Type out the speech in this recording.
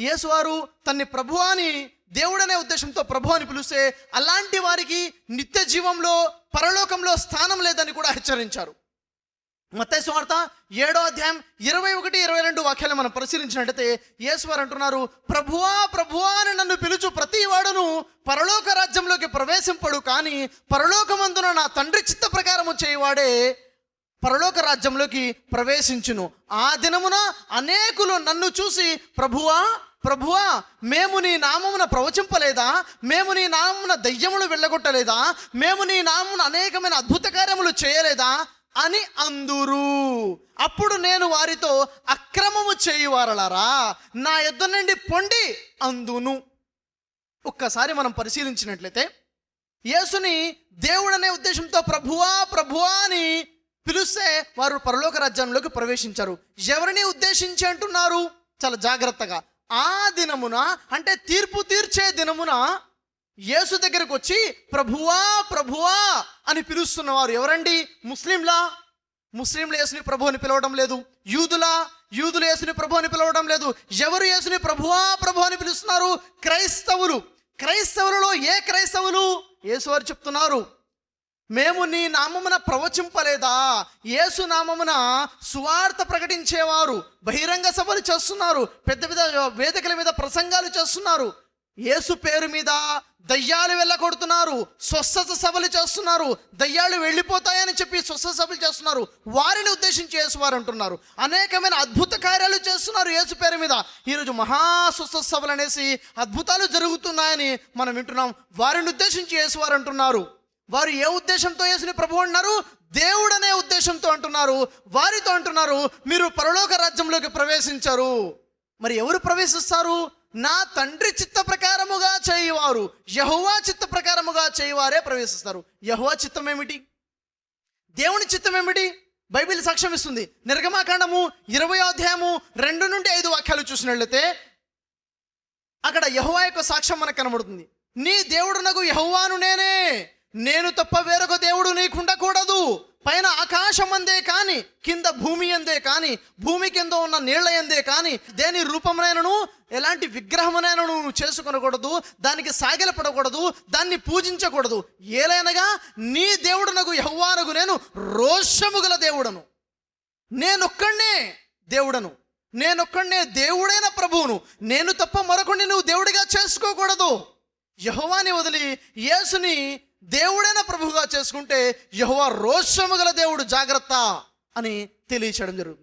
యేసువారు తన్ని ప్రభు అని దేవుడనే ఉద్దేశంతో ప్రభు అని పిలిస్తే అలాంటి వారికి నిత్య జీవంలో పరలోకంలో స్థానం లేదని కూడా హెచ్చరించారు. మత్తేసు వార్త ఏడో అధ్యాయం ఇరవై ఒకటి ఇరవై రెండు వాక్యాలు మనం పరిశీలించినట్టయితే యేసువారు అంటున్నారు ప్రభువా ప్రభువా అని నన్ను పిలుచు ప్రతి వాడును పరలోక రాజ్యంలోకి ప్రవేశింపడు కానీ పరలోకమందున నా తండ్రి చిత్త ప్రకారము చేయవాడే పరలోక రాజ్యంలోకి ప్రవేశించును. ఆ దినమున అనేకులు నన్ను చూసి ప్రభువా ప్రభువా మేము నీ నామమున ప్రవచింపలేదా? మేము నీ నామమున దయ్యములు వెళ్ళగొట్టలేదా? మేము నీ నామమున అనేకమైన అద్భుత కార్యములు చేయలేదా? అని అందురు. అప్పుడు నేను వారితో అక్రమము చేయువారలారా నా యొద్ద నుండి పొండి అందును. ఒక్కసారి మనం పరిశీలించినట్లయితే యేసుని దేవుడనే ఉద్దేశంతో ప్రభువా ప్రభువా అని పిలిస్తే వారు పరలోక రాజ్యంలోకి ప్రవేశించారు. ఎవరిని ఉద్దేశించి అంటున్నారు? చాలా జాగ్రత్తగా. ఆ దినమున అంటే తీర్పు తీర్చే దినమున యేసు దగ్గరకు వచ్చి ప్రభువా ప్రభువా అని పిలుస్తున్నవారు ఎవరండి? ముస్లింలా? ముస్లింలు యేసుని ప్రభు అని పిలవడం లేదు. యూదులా? యూదులు యేసుని ప్రభు అని పిలవడం లేదు. ఎవరు యేసుని ప్రభువా ప్రభు అని పిలుస్తున్నారు? క్రైస్తవులు. క్రైస్తవులలో ఏ క్రైస్తవులు? యేసువారు చెప్తున్నారు. మేము నీ నామమున ప్రవచింపలేదా? యేసు నామమున సువార్త ప్రకటించేవారు బహిరంగ సభలు చేస్తున్నారు పెద్ద పెద్ద వేదికల మీద ప్రసంగాలు చేస్తున్నారు. యేసు పేరు మీద దయ్యాలు వెళ్ళగొడుతున్నారు స్వస్థత సభలు చేస్తున్నారు దయ్యాలు వెళ్ళిపోతాయని చెప్పి స్వస్థ సభలు చేస్తున్నారు. వారిని ఉద్దేశించి యేసువారు అంటున్నారు. అనేకమైన అద్భుత కార్యాలు చేస్తున్నారు యేసు పేరు మీద. ఈరోజు మహా స్వస్థ సభలు అనేసి అద్భుతాలు జరుగుతున్నాయని మనం వింటున్నాం. వారిని ఉద్దేశించి యేసువారు అంటున్నారు. వారు ఏ ఉద్దేశంతో యేసుని ప్రభు అంటున్నారు? దేవుడనే ఉద్దేశంతో అంటున్నారు. వారితో అంటున్నారు మీరు పరలోక రాజ్యంలోకి ప్రవేశించారు. మరి ఎవరు ప్రవేశిస్తారు? నా తండ్రి చిత్త ప్రకారముగా చేయువారు. యహోవా చిత్త ప్రకారముగా చేయువారే ప్రవేశిస్తారు. యహోవా చిత్తం ఏమిటి? దేవుని చిత్తం ఏమిటి? బైబిల్ సాక్ష్యం ఇస్తుంది. నిర్గమాకాండము ఇరవై అధ్యాయము రెండు నుండి ఐదు వాక్యాలు చూసినట్లయితే అక్కడ యహోవా యొక్క సాక్ష్యం మనకు కనబడుతుంది. నీ దేవుడు నాకు యహోవాను నేనే. నేను తప్ప వేరొక దేవుడు నీకు ఉండకూడదు పైన ఆకాశం అందే కానీ కింద భూమి అందే కానీ భూమి కింద ఉన్న నీళ్ళ ఎందే కానీ దేని రూపమునైనను ఎలాంటి విగ్రహమునైనను నువ్వు చేసుకొనకూడదు దానికి సాగిలపడకూడదు దాన్ని పూజించకూడదు. ఏలైనగా నీ దేవుడునకు నాకు నేను రోషము గల దేవుడను. నేనొక్కడే దేవుడను. నేనొక్కడే దేవుడైన ప్రభువును. నేను తప్ప మరొకడిని నువ్వు దేవుడిగా చేసుకోకూడదు. యహోవాని వదిలి యేసుని దేవుడైన ప్రభువుగా చేసుకుంటే యహోవా రోషము గల దేవుడు జాగ్రత్త అని తెలియచేయడం జరుగుతుంది.